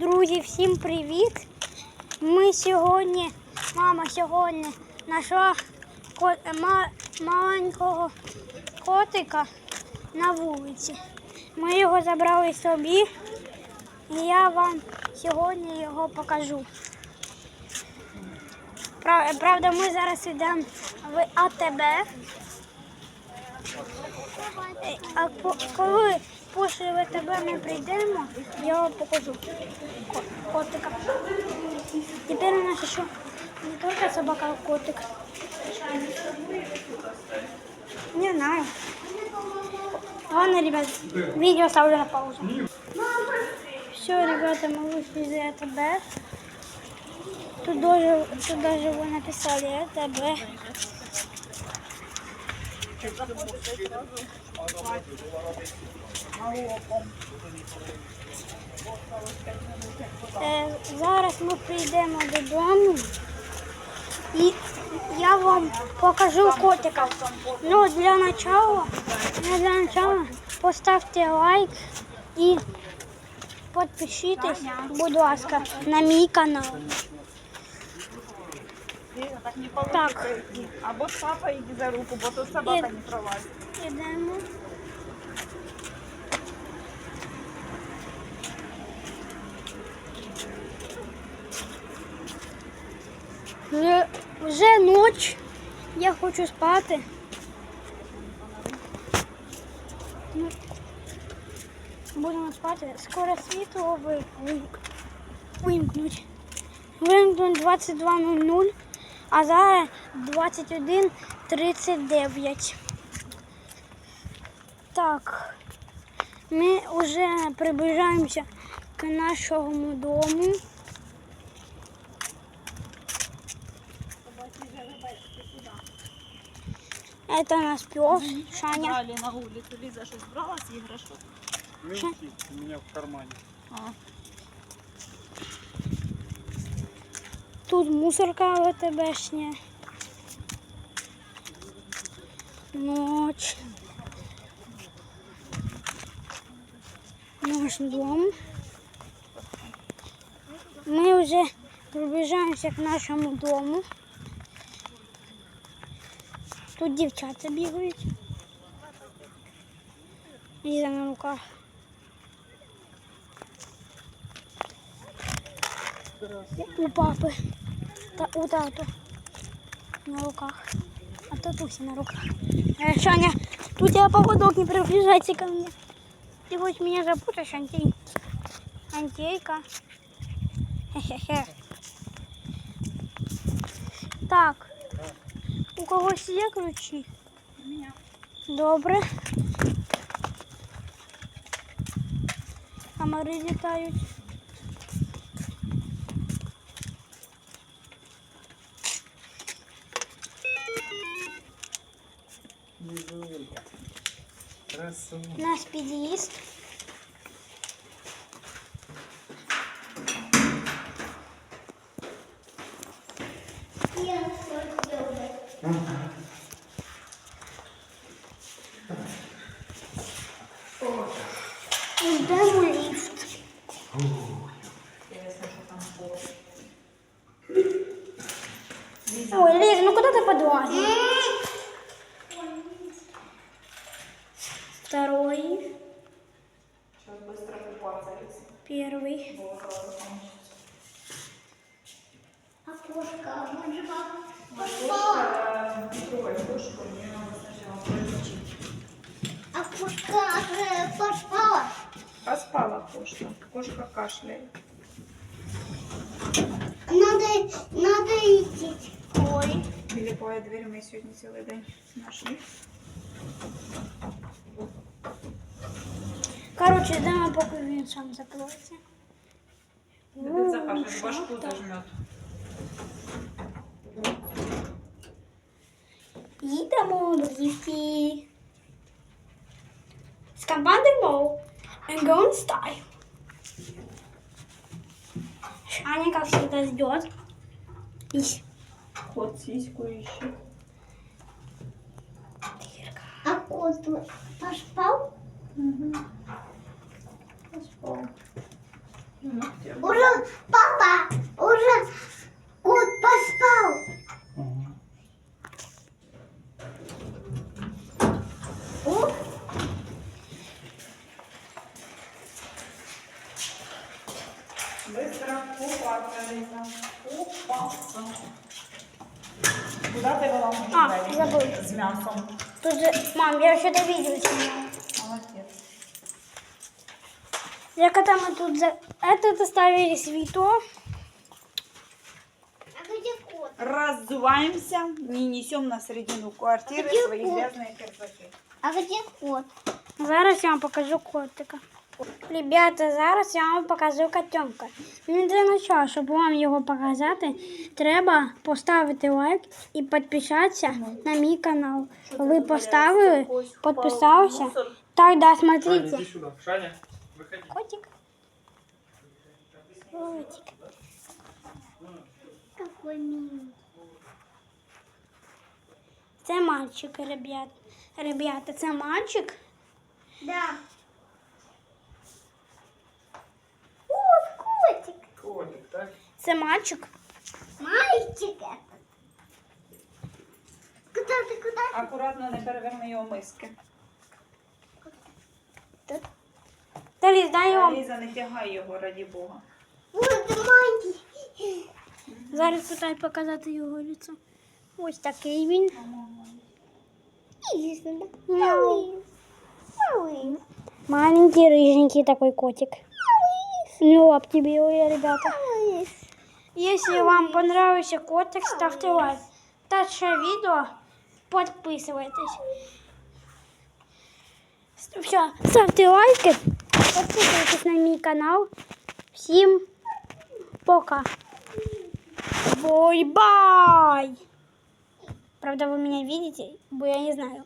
Друзі, всім привіт! Ми сьогодні, мама сьогодні знайшла ко- ма- маленького котика на вулиці. Ми його забрали собі, і я вам сьогодні його покажу. Правда, ми зараз йдемо в АТБ. Е, А коли після ВТБ ми прийдемо, я вам покажу ко- котика. Тепер у нас ще не тільки собака, а котик. Не знаю. Ладно, ребят, видео ставлю на паузу. Все, ребята, мы вышли из АТБ. Тут даже, тут даже вы написали АТБ. Е, зараз ми прийдемо додому і я вам покажу котика. Ну, для начала, ну, для начала поставте лайк і підпишитесь, будь ласка, на мій канал. Так не получится Так. идти. Або с папой иди за руку, бо тут собака не пролазит. Ідемо. Вже, вже ніч. Я хочу спати. Ну, Будемо спати. Скоро світло ви- ви- вимкнуть. Вимкнуть 22.00, а зараз 21.39. Так, ми вже приближаємося к нашому дому. Это наш пес, Шаня. Брали на улицу. Лиза что брала с игрушек? Мелкий у меня в кармане. А. Тут мусорка ВТБшня. Ночь. Наш дом. Мы уже приближаемся к нашему дому. Тут дівчата бігають. Ліза на руках. У папи. Та у тату. На руках. А татуся на руках. Э, Шаня, тут я поводок не приближайся ко мне. Ты хоть меня запутаешь, Антей? Антейка. Хе-хе-хе. Так. У когось є ключі? У меня. Добре. Комари літають. Красава. Наш під'їзд. Йдемо ліфт. Ой, Лиза, ну куда ты подлазишь? Второй, Сейчас быстро купаться, Лиза. первый. Кошка, не трогай кошку, мне надо сначала пролечить. А кошка же поспала. Поспала кошка. Кошка кашляет. Надо, надо идти. Ой. Билиповая дверь мы сегодня целый день нашли. Короче, йдемо, поки він сам закроється. Этот Захар Ну, сейчас башку що так? зажмет. Їдемо до ліфті. Скамбандермо. And go in style. Аня, как всегда, ждет. Ищ. Кот сиську ищет. Дырка. А кот поспал? Поспал. Уже папа, уже кот поспал. О, Быстро купаться, Лиза. Купаться. Куда ты вела мої А, двері? забыла. З м'ясом. Тут же, мам, я вообще-то видео Я когда мы тут за... этот оставили свито. а где кот? Раззуваемся, не несем на середину квартиры Где свои кот? грязные кирпичи. А где кот? Зараз я вам покажу котика. Ребята, зараз я вам покажу котенка. Ну, для начала, щоб вам його показати, треба поставити лайк і підписатися на мій канал. Ви поставили, підписався. Так, да, Шаня, смотрите. Котик. Какой милый. Це мальчик, ребят. Ребята, це мальчик. Да. Вот котик. Котик, так? Це мальчик. Мальчик это. Куда ты, куда ты? Акуратно не переверни його миски. Та Ліз, дай його. Ліза, не тягай його, раді Бога. Зараз питаю показати його лицо. Ось такий він. Мяу. Маленький, рыженький такой котик. Ну, лапки белые, ребята. Если вам понравился котик, ставьте лайк. Дальше видео, подписывайтесь. Все, ставьте лайки, подписывайтесь на мой канал. Всем пока. Бой-бай! Правда, вы меня видите, бо я не знаю.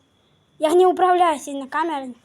Я не управляю сильно камерой.